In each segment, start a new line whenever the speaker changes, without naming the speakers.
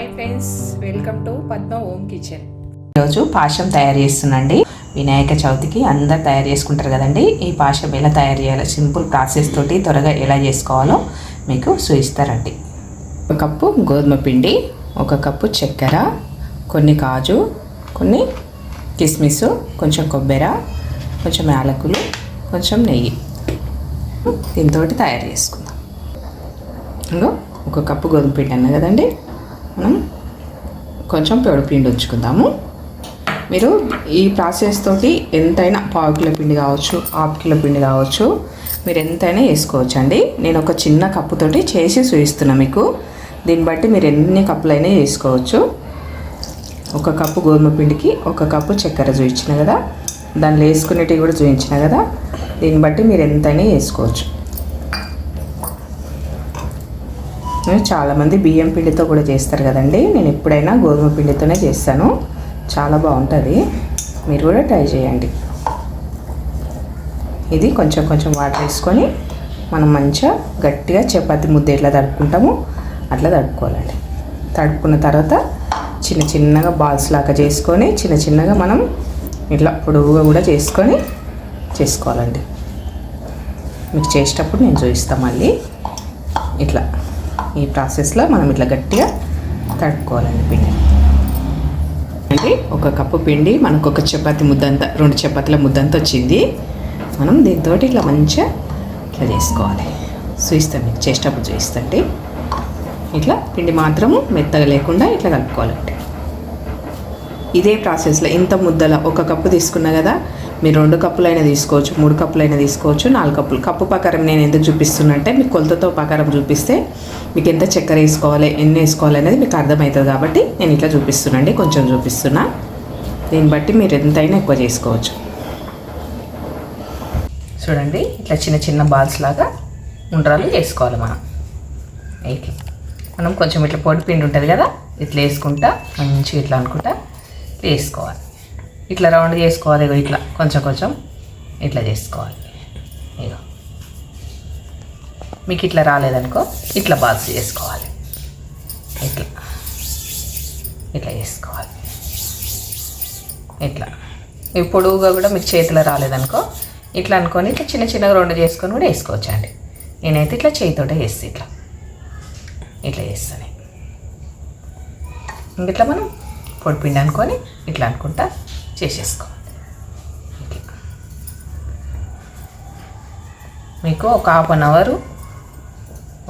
Hi friends welcome to Padma home kitchen.
ఈరోజు పాశం తయారు చేస్తున్నాండి వినాయక చవితికి అందరు తయారు చేసుకుంటారు కదండి. ఈ పాశం ఎలా తయారు చేయాలో సింపుల్ ప్రాసెస్ తోటి త్వరగా ఎలా చేసుకోవాలో మీకు చూపిస్తారండి ఒక కప్పు గోధుమ పిండి ఒక కప్పు చక్కెర కొన్ని కాజు కొన్ని కిస్మిస్ కొంచెం కొబ్బెర కొంచెం యాలకులు కొంచెం నెయ్యి. దీంతో తయారు చేసుకుందాం. ఇంకో ఒక కప్పు గోధుమ పిండి అన్న కదండి. మనం కొంచెం పొడి పిండి ఉంచుకుందాము. మీరు ఈ ప్రాసెస్ తోటి ఎంతైనా పావు కిలో పిండి కావచ్చు హాఫ్ కిలో పిండి కావచ్చు మీరు ఎంతైనా వేసుకోవచ్చు అండి నేను ఒక చిన్న కప్పుతోటి చేసి చూపిస్తున్నా మీకు. దీన్ని బట్టి మీరు ఎన్ని కప్పులైనా వేసుకోవచ్చు. ఒక కప్పు గోధుమ పిండికి ఒక కప్పు చక్కెర చూపించిన కదా. దానిలో వేసుకునేటివి కూడా చూపించిన కదా. దీన్ని బట్టి మీరు ఎంతైనా వేసుకోవచ్చు. చాలామంది బియ్యం పిండితో కూడా చేస్తారు కదండి. నేను ఎప్పుడైనా గోధుమ పిండితోనే చేస్తాను. చాలా బాగుంటుంది. మీరు కూడా ట్రై చేయండి. ఇది కొంచెం కొంచెం వాటర్ వేసుకొని మనం మంచిగా గట్టిగా చపాతి ముద్ద ఎట్లా తడుపుకుంటామో అట్లా తడుపుకోవాలండి. తడుపుకున్న తర్వాత చిన్న చిన్నగా బాల్స్ లాగా చేసుకొని చిన్న చిన్నగా మనం ఇట్లా పొడవుగా కూడా చేసుకొని చేసుకోవాలండి. మీకు చేసేటప్పుడు నేను చూపిస్తాను మళ్ళీ. ఇట్లా. ఈ ప్రాసెస్లో మనం ఇట్లా గట్టిగా తడుపుకోవాలండి పిండి అంటే ఒక కప్పు పిండి మనకు ఒక చపాతి ముద్దంత రెండు చపాతీల ముద్దంత వచ్చింది. మనం దీంతో ఇట్లా మంచిగా ఇట్లా చేసుకోవాలి. చూయిస్తాం మీకు చేసేటప్పుడు చూయిస్తండి. ఇట్లా పిండి మాత్రము మెత్తగా లేకుండా ఇట్లా కలుపుకోవాలండి. ఇదే ప్రాసెస్లో ఇంత ముద్దల ఒక కప్పు తీసుకున్నా కదా మీరు రెండు కప్పులైనా తీసుకోవచ్చు మూడు కప్పులైనా తీసుకోవచ్చు నాలుగు కప్పులు. కప్పు ప్రకారం నేను ఎందుకు చూపిస్తున్నట్టే మీకు కొలతతో ప్రకారం చూపిస్తే మీకు ఎంత చక్కెర వేసుకోవాలి ఎన్ని వేసుకోవాలి అనేది మీకు అర్థమవుతుంది కాబట్టి నేను ఇట్లా చూపిస్తున్నాండి కొంచెం చూపిస్తున్నా. దీన్ని బట్టి మీరు ఎంతైనా ఎక్కువ చేసుకోవచ్చు. చూడండి ఇట్లా చిన్న చిన్న బాల్స్ లాగా ఉండ్రాలు వేసుకోవాలి మనం. ఇట్లా. మనం కొంచెం ఇట్లా పొడి పిండి ఉంటుంది కదా ఇట్లా వేసుకుంటా మంచిగా ఇట్లా అనుకుంటా వేసుకోవాలి. ఇట్లా రౌండ్ చేసుకోవాలి ఇగో ఇట్లా. కొంచెం కొంచెం ఇట్లా చేసుకోవాలి. ఇగో. మీకు ఇట్లా రాలేదనుకో ఇట్లా బాల్స్ చేసుకోవాలి. ఇట్లా. ఇట్లా చేసుకోవాలి. ఇట్లా. ఈ పొడవుగా కూడా మీకు చేతిలో రాలేదనుకో ఇట్లా అనుకొని ఇట్లా చిన్న చిన్నగా రెండు చేసుకొని కూడా వేసుకోవచ్చు అండి నేనైతే ఇట్లా చేతితోటే వేస్తే ఇట్లా. ఇట్లా చేస్తాను. ఇంక మనం పొడిపిండి అనుకొని ఇట్లా అనుకుంటా చేసేసుకో మీకు ఒక హాఫ్ అన్ అవరు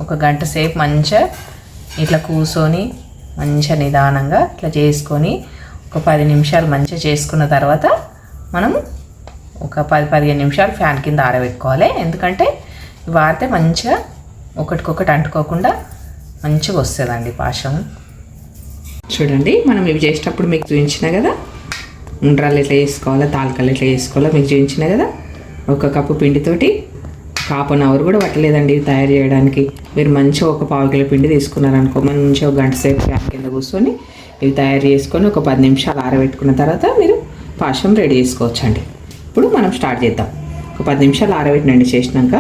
ఒక గంట సేపు మంచిగా ఇట్లా కూర్చొని మంచిగా నిదానంగా ఇట్లా చేసుకొని ఒక పది నిమిషాలు మంచిగా చేసుకున్న తర్వాత మనం ఒక పది పదిహేను నిమిషాలు ఫ్యాన్ కింద ఆరబెట్టుకోవాలి. ఎందుకంటే వాడితే మంచిగా ఒకటికొకటి అంటుకోకుండా మంచిగా వస్తుందండి పాశం. చూడండి మనం ఇవి చేసేటప్పుడు మీకు చూపించిన కదా ఉండ్రాలు ఎట్లా చేసుకోవాలో తాలకాలు ఎట్లా చేసుకోవాలో మీకు చూపించిన కదా? ఒక కప్పు పిండితోటి హాఫ్ అన్ అవర్ కూడా పట్టలేదండి తయారు చేయడానికి. మీరు మంచిగా ఒక పావు కిలో పిండి తీసుకున్నారనుకో మంచిగా ఒక గంట సేపు ఫ్యాన్ కింద కూర్చొని ఇవి తయారు చేసుకొని ఒక పది నిమిషాలు ఆరబెట్టుకున్న తర్వాత మీరు పాశం రెడీ చేసుకోవచ్చండి. ఇప్పుడు మనం స్టార్ట్ చేద్దాం. ఒక పది నిమిషాలు ఆరబెట్టినండి చేసినాక.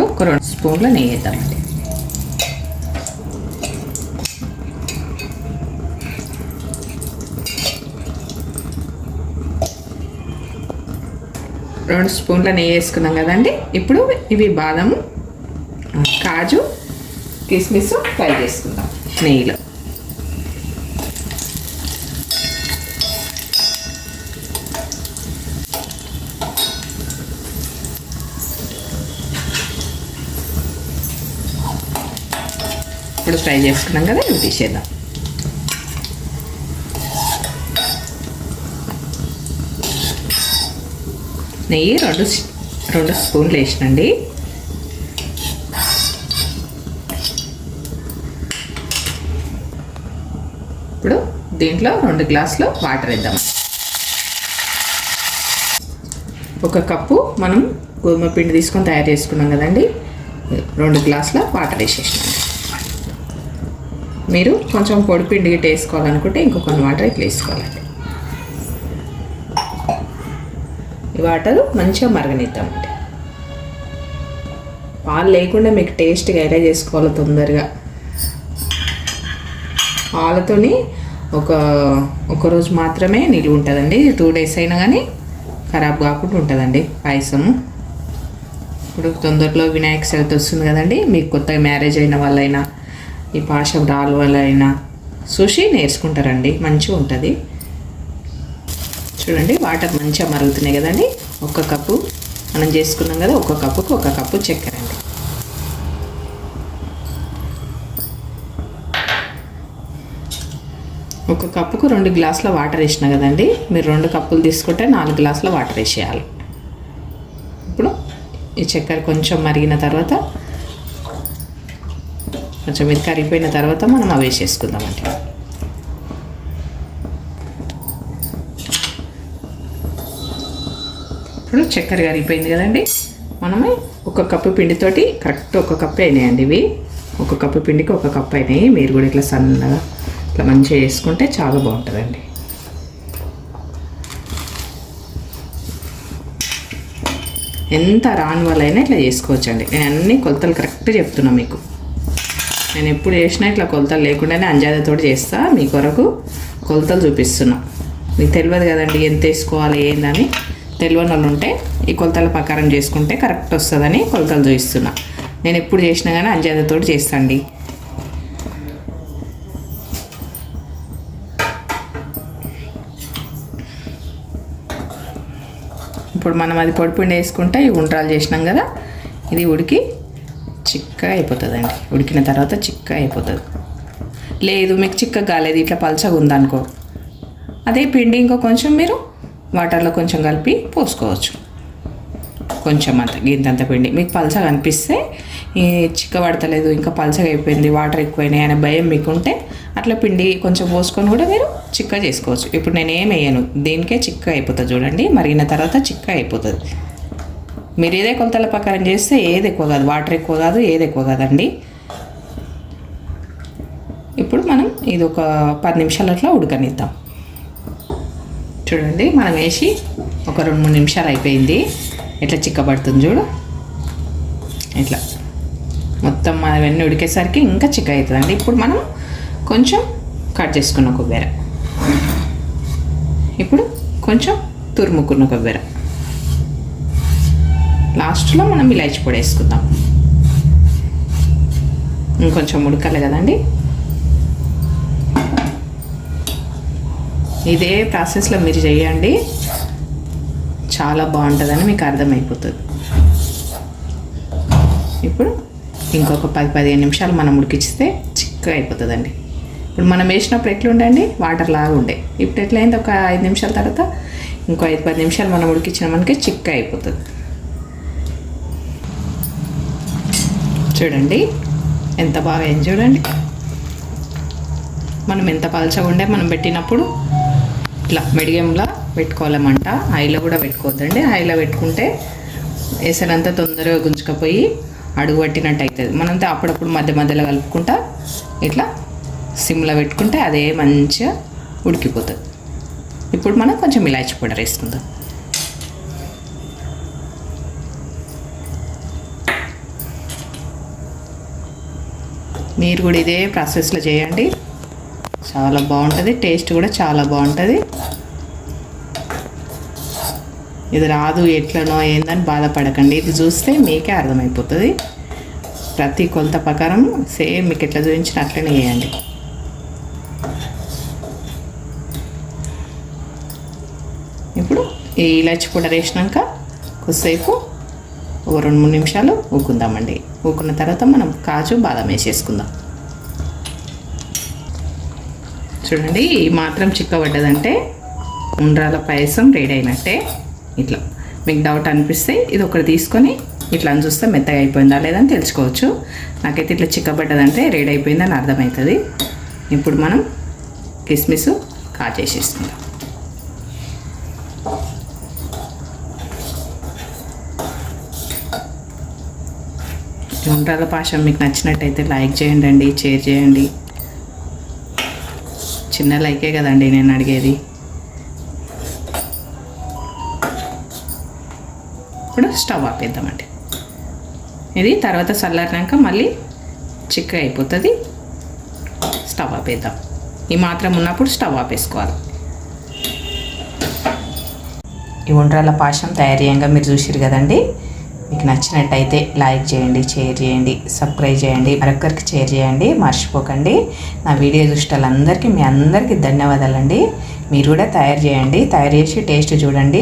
ఒక రెండు స్పూన్ల నెయ్యి వేద్దామండి. రెండు స్పూన్ల నెయ్యి వేసుకున్నాం కదండి. ఇప్పుడు ఇవి బాదము కాజు కిస్మిస్ ఫ్రై చేసుకుందాం నెయ్యిలో. ఇప్పుడు ఫ్రై చేసుకున్నాం కదా ఇవి తీసేద్దాం. నెయ్యి రెండు రెండు స్పూన్లు వేసినండి. ఇప్పుడు దీంట్లో రెండు గ్లాసులు వాటర్ వేద్దాం. ఒక కప్పు మనం గోధుమ పిండి తీసుకొని తయారు చేసుకున్నాం కదండి. రెండు గ్లాసుల వాటర్ వేసేసినాం. మీరు కొంచెం పొడిపిండి గిట్ట వేసుకోవాలనుకుంటే ఇంకొక వాటర్ ఇట్లా వేసుకోవాలండి ఈ వాటర్ మంచిగా మరగనిద్దామండి పాలు లేకుండా మీకు టేస్ట్గా ఎలా చేసుకోవాలి తొందరగా. పాలతోని ఒక ఒకరోజు మాత్రమే నిలువ ఉంటుందండి. టూ డేస్ అయినా కానీ ఖరాబ్ కాకుండా ఉంటుందండి పాయసము. ఇప్పుడు తొందరలో వినాయక చవితి వస్తుంది కదండి. మీకు కొత్తగా మ్యారేజ్ అయిన వాళ్ళైనా ఈ పాశం రాళ్ళ వాళ్ళైనా చూసి నేర్చుకుంటారండి. మంచిగా ఉంటుంది. చూడండి వాటర్ మంచిగా మరుగుతున్నాయి కదండి. ఒక్క కప్పు మనం చేసుకున్నాం కదా ఒక కప్పుకు ఒక కప్పు చక్కెర అండి. ఒక కప్పుకు రెండు గ్లాసుల వాటర్ వేసిన కదండి. మీరు రెండు కప్పులు తీసుకుంటే నాలుగు గ్లాసుల వాటర్ వేసేయాలి. ఇప్పుడు ఈ చక్కెర కొంచెం మరిగిన తర్వాత కొంచెం ఇది కరిగిపోయిన తర్వాత మనం అవి వేసేసుకుందామండి. ఇప్పుడు చక్కెర కరిగిపోయింది కదండి. మనము ఒక కప్పు పిండితోటి కరెక్ట్ ఒక కప్పు అయినాయండి ఇవి. ఒక కప్పు పిండికి ఒక కప్పు అయినాయి. మీరు కూడా ఇట్లా సన్నగా ఇట్లా మంచిగా చేసుకుంటే చాలా బాగుంటుందండి. ఎంత రాని వాళ్ళైనా ఇట్లా చేసుకోవచ్చండి. నేను అన్ని కొలతలు కరెక్ట్ చెప్తున్నా మీకు. నేను ఎప్పుడు చేసినా ఇట్లా కొలతలు లేకుండానే అంజాదతోటి చేస్తా. మీ కొరకు కొలతలు చూపిస్తున్నా. మీకు తెలియదు కదండి ఎంత వేసుకోవాలి ఏందని. తెలియని వాళ్ళు ఉంటే ఈ కొలతల ప్రకారం చేసుకుంటే కరెక్ట్ వస్తుందని కొలతలు చూపిస్తున్నా. నేను ఎప్పుడు చేసినా కానీ అంజాదతోటి చేస్తాండి. ఇప్పుడు మనం అది పొడిపిండి వేసుకుంటే ఈ ఉండ్రాలు చేసినాం కదా ఇది ఉడికి చిక్కగా అయిపోతుందండి. ఉడికిన తర్వాత చిక్కగా అయిపోతుంది. లేదు మీకు చిక్కగా కాలేదు ఇట్లా పలచగా ఉందనుకో. అదే పిండి ఇంకో కొంచెం మీరు వాటర్లో కొంచెం కలిపి పోసుకోవచ్చు. కొంచెం అంత గింతంత పిండి. మీకు పలసగా అనిపిస్తే చిక్క పడతలేదు ఇంకా పలసగా అయిపోయింది వాటర్ ఎక్కువైనాయి అనే భయం మీకు ఉంటే అట్లా పిండి కొంచెం పోసుకొని కూడా మీరు చిక్క చేసుకోవచ్చు. ఇప్పుడు నేను ఏం వేయను? దీనికే చిక్క అయిపోతుంది చూడండి. మరిగిన తర్వాత చిక్క అయిపోతుంది. మీరు ఏదే కొలతల ప్రకారం చేస్తే ఏది ఎక్కువ కాదు. వాటర్ ఎక్కువ కాదు ఏది ఎక్కువ కాదండి. ఇప్పుడు మనం ఇది ఒక పది నిమిషాలు అట్లా ఉడకనిద్దాం. చూడండి మనం వేసి ఒక రెండు మూడు నిమిషాలు అయిపోయింది. ఎట్లా చిక్కబడుతుంది చూడు. ఇట్లా మొత్తం అవన్నీ ఉడికేసరికి ఇంకా చిక్క అవుతుందండి. ఇప్పుడు మనం కొంచెం కట్ చేసుకున్న కొబ్బరి. ఇప్పుడు కొంచెం తురుముకున్న కొబ్బరి. లాస్ట్లో మనం ఇలాచి పొడి వేసుకుందాం. ఇంకొంచెం ఉడకాలి కదండి. ఇదే ప్రాసెస్లో మీరు చేయండి. చాలా బాగుంటుందని మీకు అర్థమైపోతుంది. ఇప్పుడు ఇంకొక పది పదిహేను నిమిషాలు మనం ఉడికిస్తే చిక్కగా అయిపోతుందండి. ఇప్పుడు మనం వేసినప్పుడు ఎట్లుండండి? వాటర్ లాగా ఉండే. ఇప్పుడు ఎట్లయింది? ఒక ఐదు నిమిషాల తర్వాత ఇంకో ఐదు పది నిమిషాలు మనం ఉడికించిన మనకి చిక్క అయిపోతుంది. చూడండి ఎంత బాగా అయింది చూడండి. మనం ఎంత పలచగా ఉండే మనం పెట్టినప్పుడు ఇట్లా మీడియంలో పెట్టుకోవాలన్నమాట హైలో కూడా పెట్టుకోవద్దండి. హైలో పెట్టుకుంటే వేసనంతా తొందరగా గుంజుకపోయి అడుగు పట్టినట్టు అవుతుంది మనంతా అప్పుడప్పుడు మధ్య మధ్యలో కలుపుకుంటా ఇట్లా సిమ్లో పెట్టుకుంటే అదే మంచిగా ఉడికిపోతుంది. ఇప్పుడు మనం కొంచెం ఇలాచి పౌడర్ వేసుకుందాం. మీరు కూడా ఇదే ప్రాసెస్లో చేయండి. చాలా బాగుంటుంది టేస్ట్ కూడా చాలా బాగుంటుంది. ఇది రాదు ఎట్లనో ఏందని బాధపడకండి. ఇది చూస్తే మీకే అర్థమైపోతుంది. ప్రతి కొలత ప్రకారం సేమ్ మీకు ఎట్లా చూపించిన అట్లనే చేయండి. ఇప్పుడు ఈ ఇలాచి పౌడర్ వేసినాక కొద్దిసేపు ఒక రెండు మూడు నిమిషాలు ఊకుందామండి. ఊకున్న తర్వాత మనం కాజు బాదం వేసేసుకుందాం. చూడండి మాత్రం చిక్కబడ్డదంటే ఉండ్రాల పాయసం రెడీ అయినట్టే. ఇట్లా. మీకు డౌట్ అనిపిస్తే ఇది ఒకటి తీసుకొని ఇట్లా అని చూస్తే మెత్తగా అయిపోయిందా లేదని తెలుసుకోవచ్చు. నాకైతే ఇట్లా చిక్కబడ్డదంటే రెడీ అయిపోయిందని అర్థమవుతుంది. ఇప్పుడు మనం కిస్మిస్ కాచేసేసుకుందాం ఉండ్రాల పాశం మీకు నచ్చినట్టయితే లైక్ చేయండి అండి షేర్ చేయండి. చిన్న లైకే కదండి నేను అడిగేది. ఇప్పుడు స్టవ్ ఆపేద్దామండి. ఇది తర్వాత చల్లారినాక మళ్ళీ చిక్క అయిపోతుంది. స్టవ్ ఆపేద్దాం.
ఈ మాత్రం ఉన్నప్పుడు స్టవ్ ఆపేసుకోవాలి.
ఈ ఉండ్రాల పాశం తయారు మీరు చూసిరు కదండి. మీకు నచ్చినట్టయితే లైక్ చేయండి షేర్ చేయండి సబ్స్క్రైబ్ చేయండి మరొకరికి షేర్ చేయండి మర్చిపోకండి. నా వీడియో చూసేటోళ్ళందరికీ మీ అందరికీ ధన్యవాదాలండి. మీరు కూడా తయారు చేయండి తయారు చేసి టేస్ట్ చూడండి.